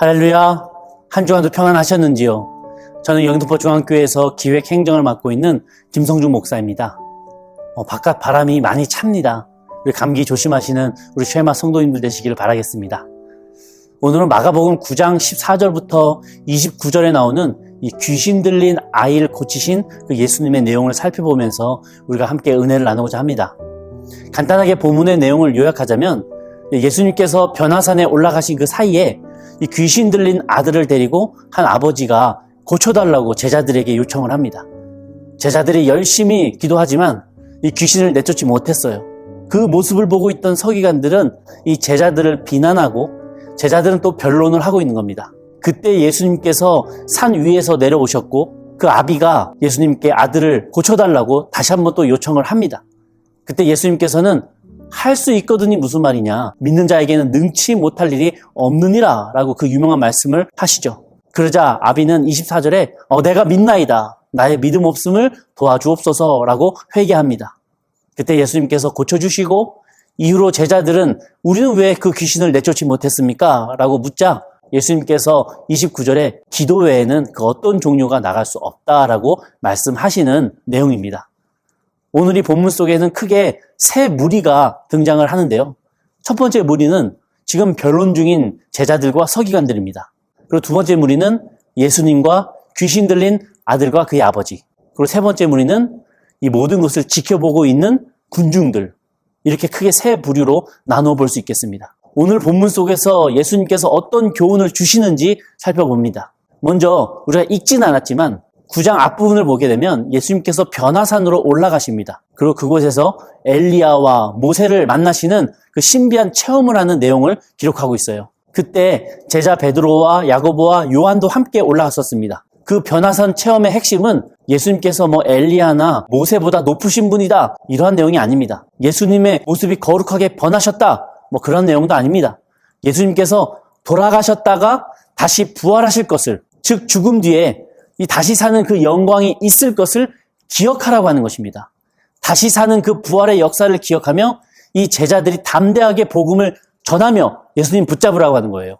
할렐루야. 한 주간도 평안하셨는지요? 저는 영등포 중앙교회에서 기획 행정을 맡고 있는 김성중 목사입니다. 어, 바깥 바람이 많이 찹니다. 우리 감기 조심하시는 우리 쉐마 성도님들 되시기를 바라겠습니다. 오늘은 마가복음 9장 14절부터 29절에 나오는 이 귀신 들린 아이를 고치신 그 예수님의 내용을 살펴보면서 우리가 함께 은혜를 나누고자 합니다. 간단하게 본문의 내용을 요약하자면 예수님께서 변화산에 올라가신 그 사이에 이 귀신 들린 아들을 데리고 한 아버지가 고쳐달라고 제자들에게 요청을 합니다. 제자들이 열심히 기도하지만 이 귀신을 내쫓지 못했어요. 그 모습을 보고 있던 서기관들은 이 제자들을 비난하고 제자들은 또 변론을 하고 있는 겁니다. 그때 예수님께서 산 위에서 내려오셨고 그 아비가 예수님께 아들을 고쳐달라고 다시 한번 또 요청을 합니다. 그때 예수님께서는 할 수 있거든이 무슨 말이냐. 믿는 자에게는 능치 못할 일이 없느니라 라고 그 유명한 말씀을 하시죠. 그러자 아비는 24절에 어, 내가 믿나이다. 나의 믿음 없음을 도와주옵소서 라고 회개합니다. 그때 예수님께서 고쳐주시고 이후로 제자들은 우리는 왜 그 귀신을 내쫓지 못했습니까? 라고 묻자 예수님께서 29절에 기도 외에는 그 어떤 종류가 나갈 수 없다라고 말씀하시는 내용입니다. 오늘 이 본문 속에는 크게 세 무리가 등장을 하는데요. 첫 번째 무리는 지금 변론 중인 제자들과 서기관들입니다. 그리고 두 번째 무리는 예수님과 귀신 들린 아들과 그의 아버지. 그리고 세 번째 무리는 이 모든 것을 지켜보고 있는 군중들. 이렇게 크게 세 부류로 나누어 볼수 있겠습니다. 오늘 본문 속에서 예수님께서 어떤 교훈을 주시는지 살펴봅니다. 먼저 우리가 읽진 않았지만 9장 앞부분을 보게 되면 예수님께서 변화산으로 올라가십니다. 그리고 그곳에서 엘리야와 모세를 만나시는 그 신비한 체험을 하는 내용을 기록하고 있어요. 그때 제자 베드로와 야고보와 요한도 함께 올라갔었습니다. 그 변화산 체험의 핵심은 예수님께서 뭐 엘리야나 모세보다 높으신 분이다 이러한 내용이 아닙니다. 예수님의 모습이 거룩하게 변하셨다 뭐 그런 내용도 아닙니다. 예수님께서 돌아가셨다가 다시 부활하실 것을 즉 죽음 뒤에 이 다시 사는 그 영광이 있을 것을 기억하라고 하는 것입니다. 다시 사는 그 부활의 역사를 기억하며 이 제자들이 담대하게 복음을 전하며 예수님 붙잡으라고 하는 거예요.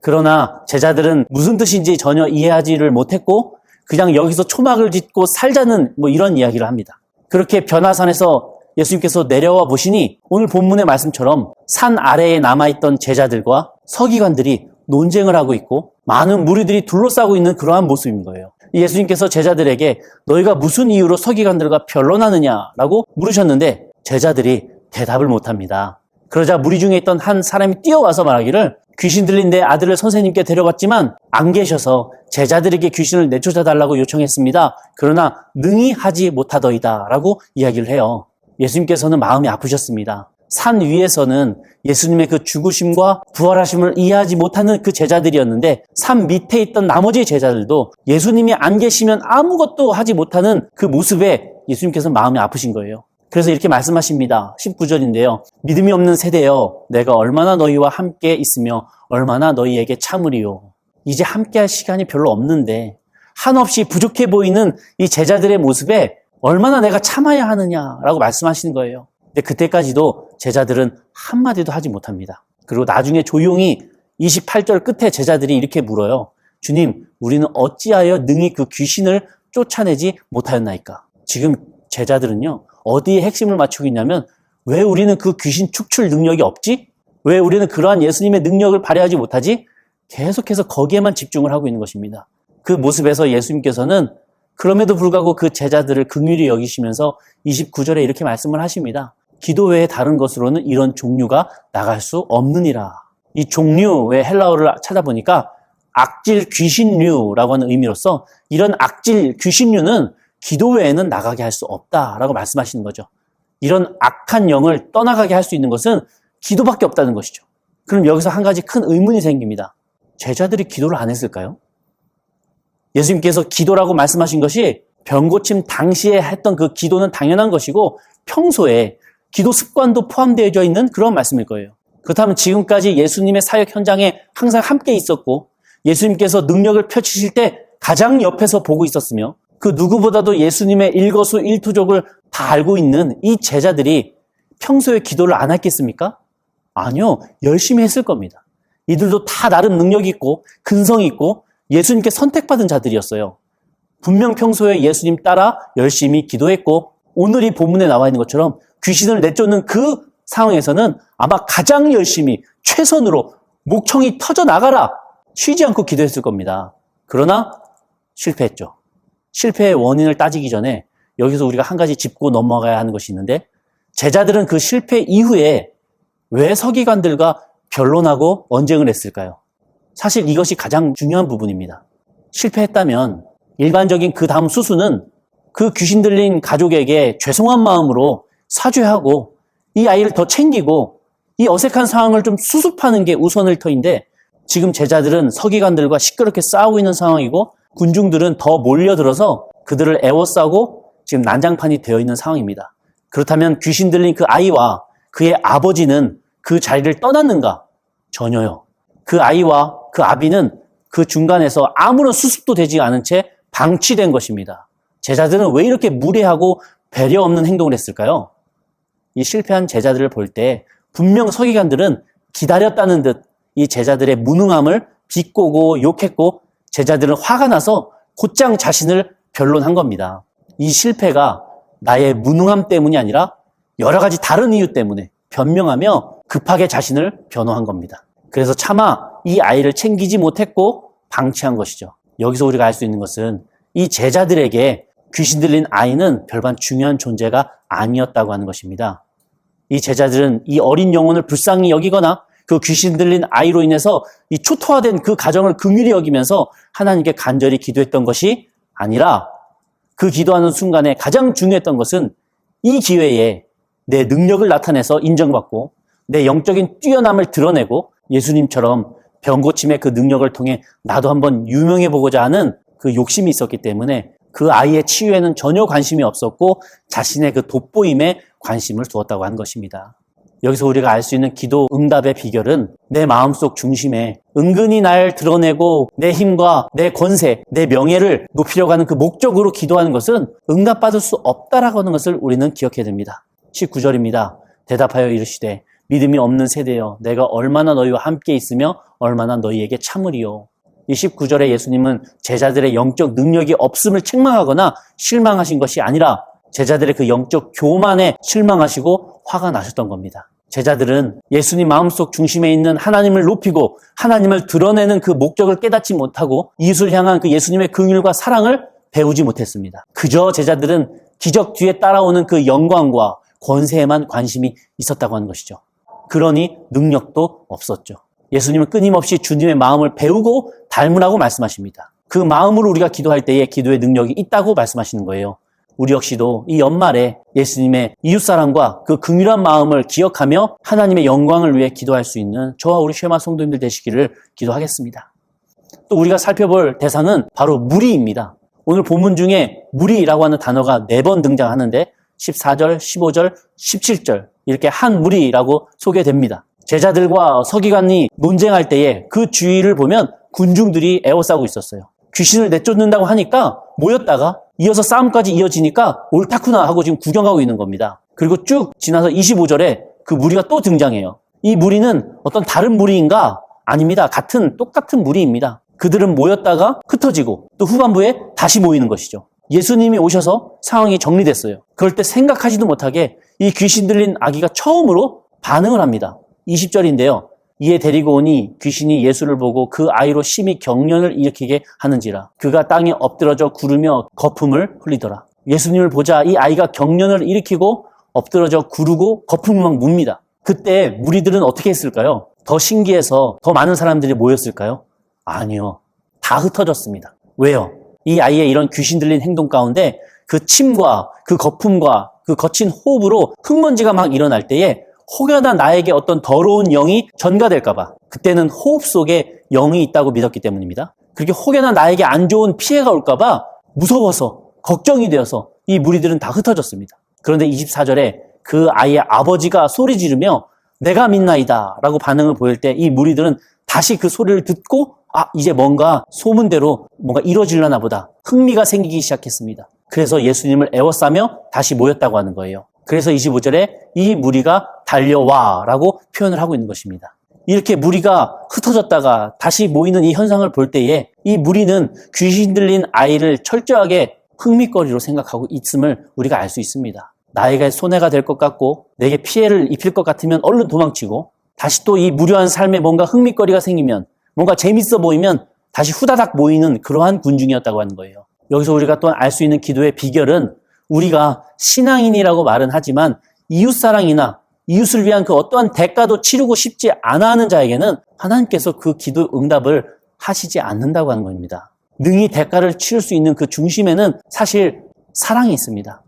그러나 제자들은 무슨 뜻인지 전혀 이해하지를 못했고 그냥 여기서 초막을 짓고 살자는 뭐 이런 이야기를 합니다. 그렇게 변화산에서 예수님께서 내려와 보시니 오늘 본문의 말씀처럼 산 아래에 남아있던 제자들과 서기관들이 논쟁을 하고 있고 많은 무리들이 둘러싸고 있는 그러한 모습인 거예요. 예수님께서 제자들에게 너희가 무슨 이유로 서기관들과 변론하느냐라고 물으셨는데 제자들이 대답을 못합니다. 그러자 무리 중에 있던 한 사람이 뛰어와서 말하기를 귀신 들린 내 아들을 선생님께 데려갔지만 안 계셔서 제자들에게 귀신을 내쫓아 달라고 요청했습니다. 그러나 능히 하지 못하더이다 라고 이야기를 해요. 예수님께서는 마음이 아프셨습니다. 산 위에서는 예수님의 그 죽으심과 부활하심을 이해하지 못하는 그 제자들이었는데 산 밑에 있던 나머지 제자들도 예수님이 안 계시면 아무것도 하지 못하는 그 모습에 예수님께서 마음이 아프신 거예요. 그래서 이렇게 말씀하십니다. 19절인데요. 믿음이 없는 세대여 내가 얼마나 너희와 함께 있으며 얼마나 너희에게 참으리요. 이제 함께 할 시간이 별로 없는데 한없이 부족해 보이는 이 제자들의 모습에 얼마나 내가 참아야 하느냐라고 말씀하시는 거예요. 근데 그때까지도 제자들은 한마디도 하지 못합니다. 그리고 나중에 조용히 28절 끝에 제자들이 이렇게 물어요. 주님, 우리는 어찌하여 능히 그 귀신을 쫓아내지 못하였나이까? 지금 제자들은요, 어디에 핵심을 맞추고 있냐면, 왜 우리는 그 귀신 축출 능력이 없지? 왜 우리는 그러한 예수님의 능력을 발휘하지 못하지? 계속해서 거기에만 집중을 하고 있는 것입니다. 그 모습에서 예수님께서는 그럼에도 불구하고 그 제자들을 긍휼히 여기시면서 29절에 이렇게 말씀을 하십니다. 기도 외에 다른 것으로는 이런 종류가 나갈 수 없느니라. 이 종류의 헬라어를 찾아보니까 악질 귀신류라고 하는 의미로서 이런 악질 귀신류는 기도 외에는 나가게 할 수 없다라고 말씀하시는 거죠. 이런 악한 영을 떠나가게 할 수 있는 것은 기도밖에 없다는 것이죠. 그럼 여기서 한 가지 큰 의문이 생깁니다. 제자들이 기도를 안 했을까요? 예수님께서 기도라고 말씀하신 것이 병 고침 당시에 했던 그 기도는 당연한 것이고 평소에 기도 습관도 포함되어 있는 그런 말씀일 거예요. 그렇다면 지금까지 예수님의 사역 현장에 항상 함께 있었고 예수님께서 능력을 펼치실 때 가장 옆에서 보고 있었으며 그 누구보다도 예수님의 일거수 일투족을 다 알고 있는 이 제자들이 평소에 기도를 안 했겠습니까? 아니요. 열심히 했을 겁니다. 이들도 다 나름 능력이 있고 근성이 있고 예수님께 선택받은 자들이었어요. 분명 평소에 예수님 따라 열심히 기도했고 오늘 이 본문에 나와 있는 것처럼 귀신을 내쫓는 그 상황에서는 아마 가장 열심히 최선으로 목청이 터져 나가라 쉬지 않고 기도했을 겁니다. 그러나 실패했죠. 실패의 원인을 따지기 전에 여기서 우리가 한 가지 짚고 넘어가야 하는 것이 있는데 제자들은 그 실패 이후에 왜 서기관들과 변론하고 언쟁을 했을까요? 사실 이것이 가장 중요한 부분입니다. 실패했다면 일반적인 그 다음 수순은 그 귀신 들린 가족에게 죄송한 마음으로 사죄하고 이 아이를 더 챙기고 이 어색한 상황을 좀 수습하는 게 우선일 터인데 지금 제자들은 서기관들과 시끄럽게 싸우고 있는 상황이고 군중들은 더 몰려들어서 그들을 애워싸고 지금 난장판이 되어 있는 상황입니다. 그렇다면 귀신 들린 그 아이와 그의 아버지는 그 자리를 떠났는가? 전혀요. 그 아이와 그 아비는 그 중간에서 아무런 수습도 되지 않은 채 방치된 것입니다. 제자들은 왜 이렇게 무례하고 배려 없는 행동을 했을까요? 이 실패한 제자들을 볼 때 분명 서기관들은 기다렸다는 듯 이 제자들의 무능함을 비꼬고 욕했고 제자들은 화가 나서 곧장 자신을 변론한 겁니다. 이 실패가 나의 무능함 때문이 아니라 여러 가지 다른 이유 때문에 변명하며 급하게 자신을 변호한 겁니다. 그래서 차마 이 아이를 챙기지 못했고 방치한 것이죠. 여기서 우리가 알 수 있는 것은 이 제자들에게 귀신 들린 아이는 별반 중요한 존재가 아니었다고 하는 것입니다. 이 제자들은 이 어린 영혼을 불쌍히 여기거나 그 귀신 들린 아이로 인해서 이 초토화된 그 가정을 긍휼히 여기면서 하나님께 간절히 기도했던 것이 아니라 그 기도하는 순간에 가장 중요했던 것은 이 기회에 내 능력을 나타내서 인정받고 내 영적인 뛰어남을 드러내고 예수님처럼 병고침의 그 능력을 통해 나도 한번 유명해 보고자 하는 그 욕심이 있었기 때문에 그 아이의 치유에는 전혀 관심이 없었고 자신의 그 돋보임에 관심을 두었다고 한 것입니다. 여기서 우리가 알 수 있는 기도 응답의 비결은 내 마음속 중심에 은근히 날 드러내고 내 힘과 내 권세, 내 명예를 높이려고 하는 그 목적으로 기도하는 것은 응답받을 수 없다라고 하는 것을 우리는 기억해야 됩니다. 19절입니다. 대답하여 이르시되 믿음이 없는 세대여 내가 얼마나 너희와 함께 있으며 얼마나 너희에게 참으리요. 29절에 예수님은 제자들의 영적 능력이 없음을 책망하거나 실망하신 것이 아니라 제자들의 그 영적 교만에 실망하시고 화가 나셨던 겁니다. 제자들은 예수님 마음속 중심에 있는 하나님을 높이고 하나님을 드러내는 그 목적을 깨닫지 못하고 이웃을 향한 그 예수님의 긍휼과 사랑을 배우지 못했습니다. 그저 제자들은 기적 뒤에 따라오는 그 영광과 권세에만 관심이 있었다고 하는 것이죠. 그러니 능력도 없었죠. 예수님은 끊임없이 주님의 마음을 배우고 닮으라고 말씀하십니다. 그 마음으로 우리가 기도할 때에 기도의 능력이 있다고 말씀하시는 거예요. 우리 역시도 이 연말에 예수님의 이웃사랑과 그 긍휼한 마음을 기억하며 하나님의 영광을 위해 기도할 수 있는 저와 우리 쉐마 성도님들 되시기를 기도하겠습니다. 또 우리가 살펴볼 대상은 바로 무리입니다. 오늘 본문 중에 무리라고 하는 단어가 네 번 등장하는데 14절, 15절, 17절 이렇게 한 무리라고 소개됩니다. 제자들과 서기관이 논쟁할 때에 그 주위를 보면 군중들이 에워싸고 있었어요. 귀신을 내쫓는다고 하니까 모였다가 이어서 싸움까지 이어지니까 옳다구나 하고 지금 구경하고 있는 겁니다. 그리고 쭉 지나서 25절에 그 무리가 또 등장해요. 이 무리는 어떤 다른 무리인가? 아닙니다. 같은, 똑같은 무리입니다. 그들은 모였다가 흩어지고 또 후반부에 다시 모이는 것이죠. 예수님이 오셔서 상황이 정리됐어요. 그럴 때 생각하지도 못하게 이 귀신 들린 아기가 처음으로 반응을 합니다. 20절인데요. 이에 데리고 오니 귀신이 예수를 보고 그 아이로 심히 경련을 일으키게 하는지라. 그가 땅에 엎드러져 구르며 거품을 흘리더라. 예수님을 보자 이 아이가 경련을 일으키고 엎드러져 구르고 거품을 막 뭅니다. 그때 무리들은 어떻게 했을까요? 더 신기해서 더 많은 사람들이 모였을까요? 아니요. 다 흩어졌습니다. 왜요? 이 아이의 이런 귀신 들린 행동 가운데 그 침과 그 거품과 그 거친 호흡으로 흙먼지가 막 일어날 때에 혹여나 나에게 어떤 더러운 영이 전가될까봐 그때는 호흡 속에 영이 있다고 믿었기 때문입니다. 그렇게 혹여나 나에게 안 좋은 피해가 올까봐 무서워서 걱정이 되어서 이 무리들은 다 흩어졌습니다. 그런데 24절에 그 아이의 아버지가 소리 지르며 내가 믿나이다 라고 반응을 보일 때 이 무리들은 다시 그 소리를 듣고 아 이제 뭔가 소문대로 뭔가 이루어질려나 보다 흥미가 생기기 시작했습니다. 그래서 예수님을 애워싸며 다시 모였다고 하는 거예요. 그래서 25절에 이 무리가 달려와 라고 표현을 하고 있는 것입니다. 이렇게 무리가 흩어졌다가 다시 모이는 이 현상을 볼 때에 이 무리는 귀신 들린 아이를 철저하게 흥미거리로 생각하고 있음을 우리가 알 수 있습니다. 나에게 손해가 될 것 같고 내게 피해를 입힐 것 같으면 얼른 도망치고 다시 또 이 무료한 삶에 뭔가 흥미거리가 생기면 뭔가 재밌어 보이면 다시 후다닥 모이는 그러한 군중이었다고 하는 거예요. 여기서 우리가 또알수 있는 기도의 비결은 우리가 신앙인이라고 말은 하지만 이웃사랑이나 이웃을 위한 그 어떠한 대가도 치르고 싶지 않아 하는 자에게는 하나님께서 그 기도 응답을 하시지 않는다고 하는 겁니다. 능히 대가를 치를 수 있는 그 중심에는 사실 사랑이 있습니다.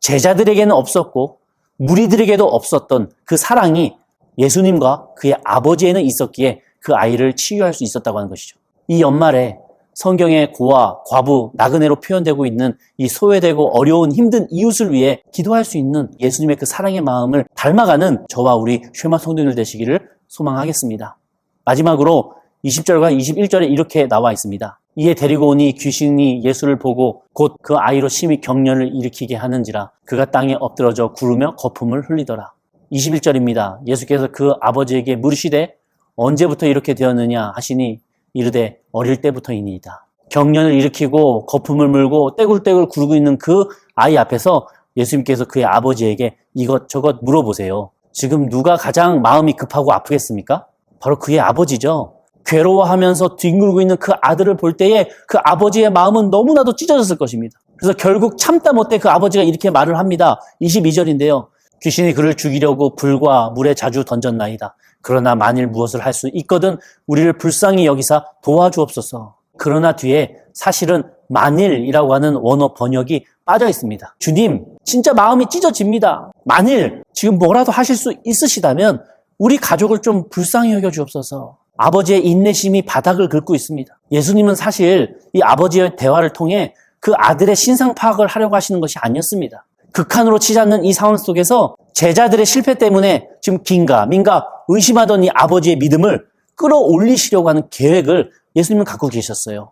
제자들에게는 없었고 무리들에게도 없었던 그 사랑이 예수님과 그의 아버지에는 있었기에 그 아이를 치유할 수 있었다고 하는 것이죠. 이 연말에 성경의 고아, 과부, 나그네로 표현되고 있는 이 소외되고 어려운 힘든 이웃을 위해 기도할 수 있는 예수님의 그 사랑의 마음을 닮아가는 저와 우리 쉐마 성도들 되시기를 소망하겠습니다. 마지막으로 20절과 21절에 이렇게 나와 있습니다. 이에 데리고 오니 귀신이 예수를 보고 곧 그 아이로 심히 경련을 일으키게 하는지라 그가 땅에 엎드러져 구르며 거품을 흘리더라. 21절입니다. 예수께서 그 아버지에게 물으시되 언제부터 이렇게 되었느냐 하시니 이르되 어릴 때부터이니이다. 경련을 일으키고 거품을 물고 떼굴떼굴 구르고 있는 그 아이 앞에서 예수님께서 그의 아버지에게 이것저것 물어보세요. 지금 누가 가장 마음이 급하고 아프겠습니까? 바로 그의 아버지죠. 괴로워하면서 뒹굴고 있는 그 아들을 볼 때에 그 아버지의 마음은 너무나도 찢어졌을 것입니다. 그래서 결국 참다 못해 그 아버지가 이렇게 말을 합니다. 22절인데요. 귀신이 그를 죽이려고 불과 물에 자주 던졌나이다. 그러나 만일 무엇을 할 수 있거든 우리를 불쌍히 여기사 도와주옵소서. 그러나 뒤에 사실은 만일이라고 하는 원어 번역이 빠져 있습니다. 주님, 진짜 마음이 찢어집니다. 만일 지금 뭐라도 하실 수 있으시다면 우리 가족을 좀 불쌍히 여겨 주옵소서. 아버지의 인내심이 바닥을 긁고 있습니다. 예수님은 사실 이 아버지의 대화를 통해 그 아들의 신상 파악을 하려고 하시는 것이 아니었습니다. 극한으로 치닫는 이 상황 속에서 제자들의 실패 때문에 지금 긴가 민가 의심하던 이 아버지의 믿음을 끌어올리시려고 하는 계획을 예수님은 갖고 계셨어요.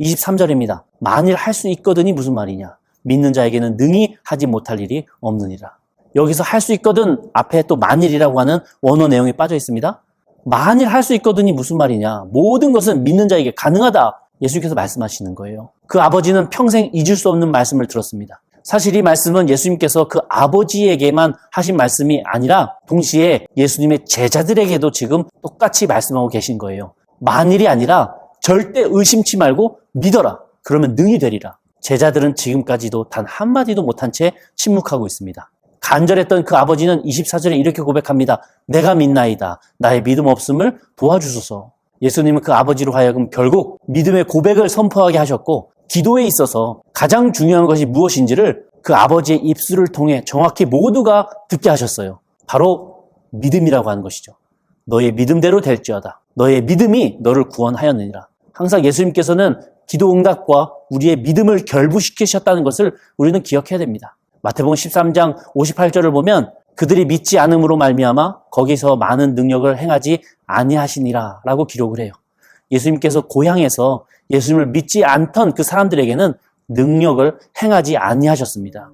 23절입니다. 만일 할 수 있거든이 무슨 말이냐? 믿는 자에게는 능히 하지 못할 일이 없느니라. 여기서 할 수 있거든 앞에 또 만일이라고 하는 원어 내용이 빠져 있습니다. 만일 할 수 있거든이 무슨 말이냐? 모든 것은 믿는 자에게 가능하다. 예수님께서 말씀하시는 거예요. 그 아버지는 평생 잊을 수 없는 말씀을 들었습니다. 사실 이 말씀은 예수님께서 그 아버지에게만 하신 말씀이 아니라 동시에 예수님의 제자들에게도 지금 똑같이 말씀하고 계신 거예요. 만일이 아니라 절대 의심치 말고 믿어라. 그러면 능히 되리라. 제자들은 지금까지도 단 한마디도 못한 채 침묵하고 있습니다. 간절했던 그 아버지는 24절에 이렇게 고백합니다. 내가 믿나이다. 나의 믿음 없음을 도와주소서. 예수님은 그 아버지로 하여금 결국 믿음의 고백을 선포하게 하셨고 기도에 있어서 가장 중요한 것이 무엇인지를 그 아버지의 입술을 통해 정확히 모두가 듣게 하셨어요. 바로 믿음이라고 하는 것이죠. 너의 믿음대로 될지어다. 너의 믿음이 너를 구원하였느니라. 항상 예수님께서는 기도 응답과 우리의 믿음을 결부시키셨다는 것을 우리는 기억해야 됩니다. 마태복음 13장 58절을 보면 그들이 믿지 않음으로 말미암아 거기서 많은 능력을 행하지 아니하시니라라고 기록을 해요. 예수님께서 고향에서 예수님을 믿지 않던 그 사람들에게는 능력을 행하지 아니하셨습니다.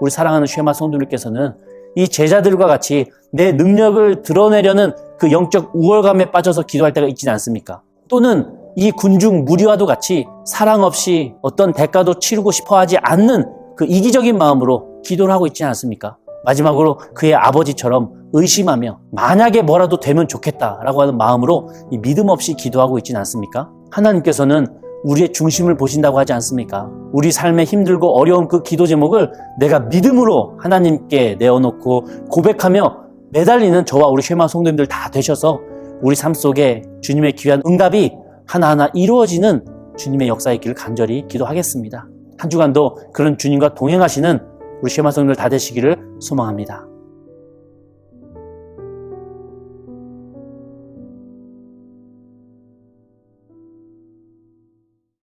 우리 사랑하는 쉐마 성도님께서는 이 제자들과 같이 내 능력을 드러내려는 그 영적 우월감에 빠져서 기도할 때가 있지 않습니까? 또는 이 군중 무리와도 같이 사랑 없이 어떤 대가도 치르고 싶어 하지 않는 그 이기적인 마음으로 기도를 하고 있지 않습니까? 마지막으로 그의 아버지처럼 의심하며 만약에 뭐라도 되면 좋겠다라고 하는 마음으로 이 믿음 없이 기도하고 있지는 않습니까? 하나님께서는 우리의 중심을 보신다고 하지 않습니까? 우리 삶에 힘들고 어려운 그 기도 제목을 내가 믿음으로 하나님께 내어놓고 고백하며 매달리는 저와 우리 쉐마 성도님들 다 되셔서 우리 삶 속에 주님의 귀한 응답이 하나하나 이루어지는 주님의 역사의 길을 간절히 기도하겠습니다. 한 주간도 그런 주님과 동행하시는 우리 쉐마 성도들 다 되시기를 소망합니다.